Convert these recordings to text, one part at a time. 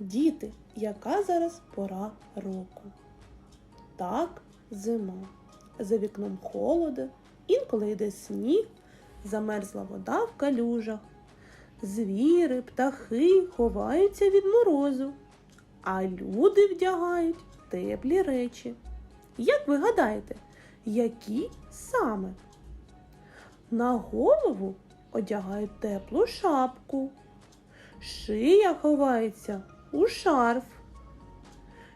Діти, яка зараз пора року? Так, зима. За вікном холоде, інколи йде сніг, замерзла вода в калюжах. Звіри, птахи ховаються від морозу, а люди вдягають теплі речі. Як ви гадаєте, які саме? На голову одягають теплу шапку, шия ховається у шарф.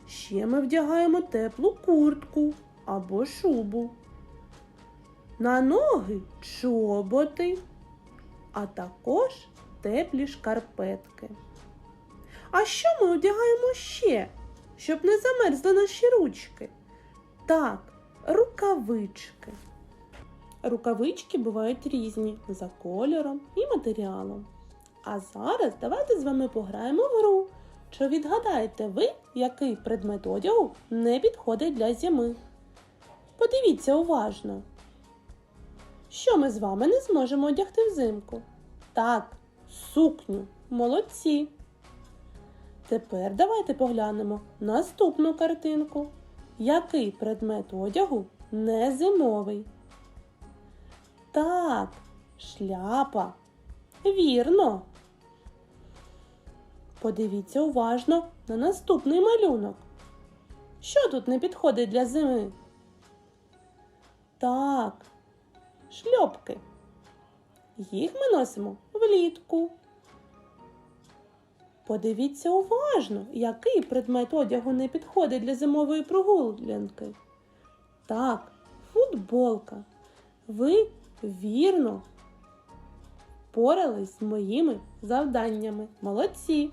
Ще ми вдягаємо теплу куртку або шубу. На ноги чоботи, а також теплі шкарпетки. А що ми одягаємо ще, щоб не замерзли наші ручки? Так, рукавички. Рукавички бувають різні за кольором і матеріалом. А зараз давайте з вами пограємо в гру. Чи відгадаєте ви, який предмет одягу не підходить для зими? Подивіться уважно. Що ми з вами не зможемо одягти взимку? Так, сукню. Молодці. Тепер давайте поглянемо наступну картинку. Який предмет одягу не зимовий? Так, шляпа. Вірно. Подивіться уважно на наступний малюнок. Що тут не підходить для зими? Так, шльопки. Їх ми носимо влітку. Подивіться уважно, який предмет одягу не підходить для зимової прогулянки. Так, футболка. Ви вірно впорались з моїми завданнями. Молодці!